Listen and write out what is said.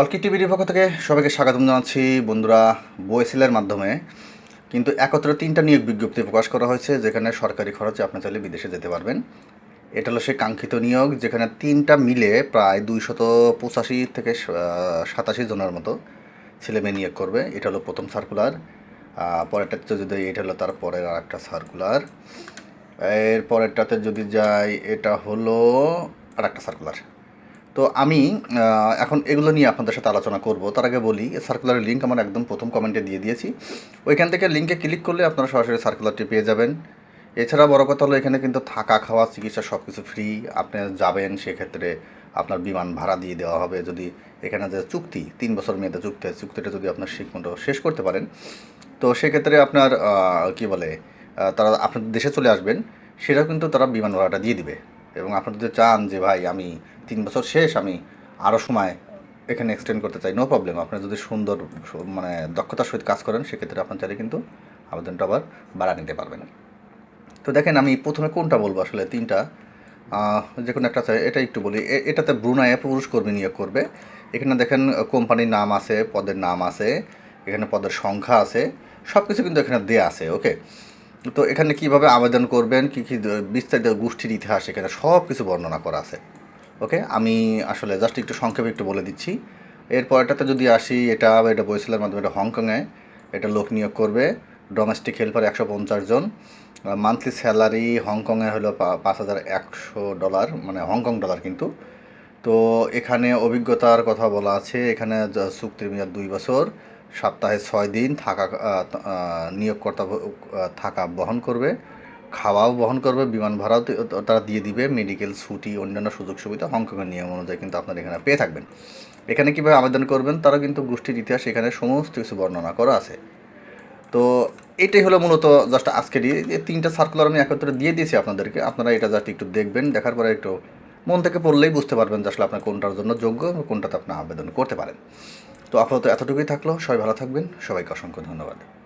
পলকি টিভির পক্ষ থেকে সবাইকে স্বাগতম জানাচ্ছি। বন্ধুরা বইসেলের মাধ্যমে কিন্তু একত্রে তিনটা নিয়োগ বিজ্ঞপ্তি প্রকাশ করা হয়েছে, যেখানে সরকারি খরচে আপনি চাইলে বিদেশে যেতে পারবেন। এটা হলো সেই কাঙ্ক্ষিত নিয়োগ, যেখানে তিনটা মিলে প্রায় দুইশত পঁচাশি থেকে সাতাশি জনের মতো ছেলে মেয়ে নিয়োগ করবে। এটা হলো প্রথম সার্কুলার পরেরটাতে যদি এটা হলো তার পরের আর একটা সার্কুলার এর পরেরটাতে যদি যাই, এটা হলো আর একটা সার্কুলার তো আমি এখন এগুলো নিয়ে আপনাদের সাথে আলোচনা করব। তার আগে বলি সার্কুলারের লিঙ্ক আমার একদম প্রথম কমেন্টে দিয়ে দিয়েছি। ওইখান থেকে লিঙ্কে ক্লিক করলে আপনারা সরাসরি সার্কুলারটি পেয়ে যাবেন। এছাড়া বড় কথা হলো এখানে কিন্তু থাকা খাওয়া চিকিৎসা সব কিছু ফ্রি আপনি যাবেন সেক্ষেত্রে আপনার বিমান ভাড়া দিয়ে দেওয়া হবে। যদি এখানে যে চুক্তি তিন বছর মেয়াদে চুক্তি আছে, চুক্তিটা যদি আপনার ঠিক শেষ করতে পারেন তো সেক্ষেত্রে আপনার কি বলে তারা আপনার দেশে চলে আসবেন সেটাও কিন্তু তারা বিমান ভাড়াটা দিয়ে দিবে। এবং আপনারা যদি চান যে, ভাই, আমি তিন বছর শেষ, আমি আরও সময় এখানে এক্সটেন্ড করতে চাই নো প্রবলেম আপনার যদি সুন্দর মানে দক্ষতার সহিত কাজ করেন, সেক্ষেত্রে আপনার চাইলে কিন্তু আবেদনটা আবার বাড়া নিতে পারবেন। তো দেখেন, আমি প্রথমে কোনটা বলব? আসলে তিনটা। যে কোনো একটা এটা একটু বলি। এটাতে ব্রুনায়ে পুরুষ কর্মী নিয়োগ করবে। এখানে দেখেন কোম্পানির নাম আছে, পদের নাম আছে, এখানে পদের সংখ্যা আছে সব কিছু কিন্তু এখানে দেয়া আছে, ওকে? তো এখানে কীভাবে আবেদন করবেন? কী কী বিস্তারিত গোষ্ঠীর ইতিহাস এখানে সব কিছু বর্ণনা করা আছে। ওকে? আমি আসলে জাস্ট একটু সংক্ষেপে একটু বলে দিচ্ছি। এরপরটাতে যদি আসি, এটা এটা বইসেলের মাধ্যমে, এটা হংকংয়ে এটা লোক নিয়োগ করবে ডোমেস্টিক হেল্পার একশো পঞ্চাশ জন। মান্থলি স্যালারি হংকংয়ে হলো পাঁচ হাজার একশো ডলার মানে হংকং ডলার কিন্তু। তো এখানে অভিজ্ঞতার কথা বলা আছে, এখানে চুক্তির মেয়াদ দুই বছর। সপ্তাহে ছয় দিন থাকা নিয়োগকর্তা থাকা বহন করবে। খাওয়াও বহন করবে, বিমান ভাড়াও তারা দিয়ে দিবে। মেডিকেল, ছুটি, অন্যান্য সুযোগ সুবিধা, হংকংয়ের নিয়ম অনুযায়ী কিন্তু আপনারা এখানে পেয়ে থাকবেন। এখানে কীভাবে আবেদন করবেন তারা কিন্তু গোষ্ঠীর ইতিহাস এখানে সমস্ত কিছু বর্ণনা করা আছে। তো এটাই হলো মূলত জাস্ট আজকেরই এই তিনটা সার্কুলার আমি একত্রে দিয়ে দিয়েছি আপনাদেরকে। আপনারা এটা জাস্ট একটু দেখবেন, দেখার পরে একটু মন থেকে পড়লেই বুঝতে পারবেন যে আসলে আপনার কোনটার জন্য যোগ্য কোনটাতে আপনি আবেদন করতে পারেন। তো আপাতত এতটুকুই থাকল। সবাই ভালো থাকবেন। সবাইকে অসংখ্য ধন্যবাদ।